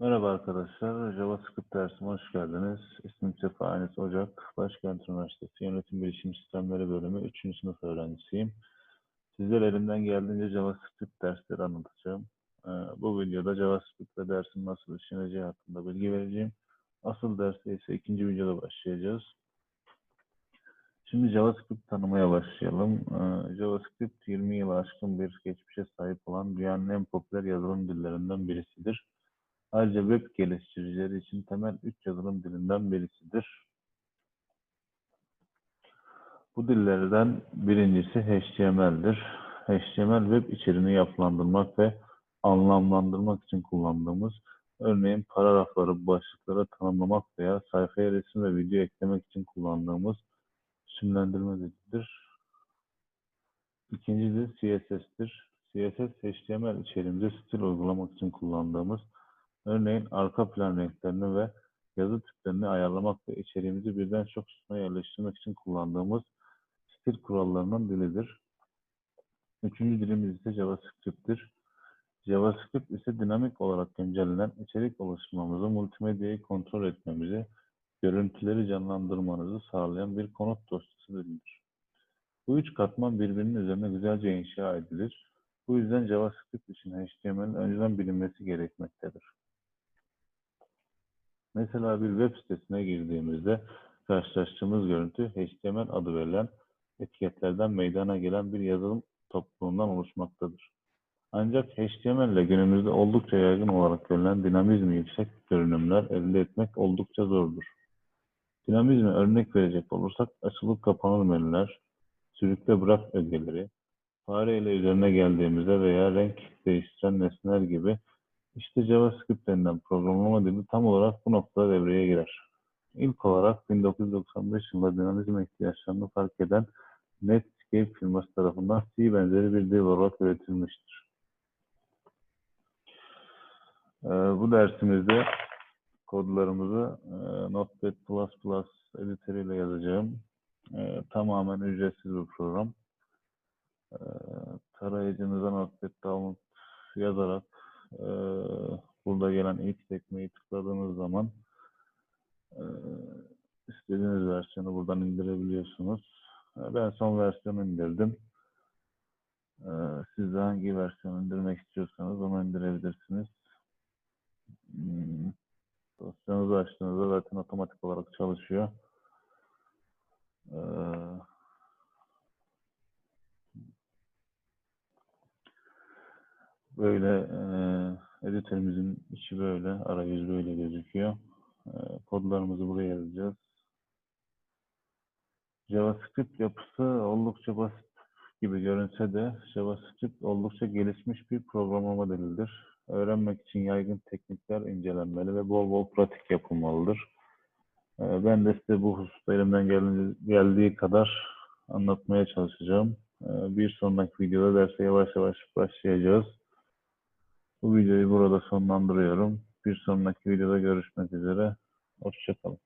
Merhaba arkadaşlar, JavaScript dersime hoş geldiniz. İsmim Sefa Enes Ocak, Başkent Üniversitesi Yönetim Bilişim Sistemleri Bölümü 3. sınıf öğrencisiyim. Sizler elimden geldiğince JavaScript dersleri anlatacağım. Ee, Bu videoda JavaScript ve dersin nasıl işleneceği hakkında bilgi vereceğim. Asıl derse ise ikinci videoda başlayacağız. Şimdi JavaScript tanımaya başlayalım. Ee, JavaScript 20 yılı aşkın bir geçmişe sahip olan dünyanın en popüler yazılım dillerinden birisidir. Ayrıca web geliştiricileri için temel üç yazılım dilinden birisidir. Bu dillerden birincisi HTML'dir. HTML web içeriğini yapılandırmak ve anlamlandırmak için kullandığımız, örneğin paragrafları, başlıkları tanımlamak veya sayfaya resim ve video eklemek için kullandığımız isimlendirme dilidir. İkincisi CSS'tir. CSS, HTML içeriğimize stil uygulamak için kullandığımız, Örneğin arka plan renklerini ve yazı tiplerini ayarlamak ve içeriğimizi birden çok sütuna yerleştirmek için kullandığımız stil kurallarının dilidir. Üçüncü dilimiz ise JavaScript'tir. JavaScript ise dinamik olarak güncellenen içerik oluşturmamızı, multimedyayı kontrol etmemizi, görüntüleri canlandırmanızı sağlayan bir komut dosyası dilidir. Bu üç katman birbirinin üzerine güzelce inşa edilir. Bu yüzden JavaScript için HTML'in önceden bilinmesi gerekmektedir. Mesela bir web sitesine girdiğimizde karşılaştığımız görüntü HTML adı verilen etiketlerden meydana gelen bir yazılım topluluğundan oluşmaktadır. Ancak HTML ile günümüzde oldukça yaygın olarak görülen dinamizmi yüksek görünümler elde etmek oldukça zordur. Dinamizme örnek verecek olursak açılıp kapanır menüler, sürükle bırak ögeleri, fare ile üzerine geldiğimizde veya renk değiştiren nesneler gibi işte JavaScript denilen programlama dili tam olarak bu noktada devreye girer. İlk olarak 1995 yılında dinamizm ihtiyaçlarını fark eden Netscape firması tarafından C benzeri bir dil olarak üretilmiştir. Ee, bu dersimizde kodlarımızı e, Notepad++ editörü ile yazacağım. E, tamamen ücretsiz bir program. E, tarayıcınıza Notepad download yazarak e, burada gelen ilk sekmeyi tıkladığınız zaman e, istediğiniz versiyonu buradan indirebiliyorsunuz. E, ben son versiyonu indirdim. E, siz de hangi versiyonu indirmek istiyorsanız onu indirebilirsiniz. Hmm. Dosyanızı açtığınızda zaten otomatik olarak çalışıyor. Ee, böyle e, editörümüzün içi böyle, arayüz böyle gözüküyor. E, kodlarımızı buraya yazacağız. JavaScript yapısı oldukça basit gibi görünse de JavaScript oldukça gelişmiş bir programlama dilidir. Öğrenmek için yaygın teknikler incelenmeli ve bol bol pratik yapılmalıdır. Ben de size bu hususta elimden geldiği kadar anlatmaya çalışacağım. Bir sonraki videoda derse yavaş yavaş başlayacağız. Bu videoyu burada sonlandırıyorum. Bir sonraki videoda görüşmek üzere. Hoşçakalın.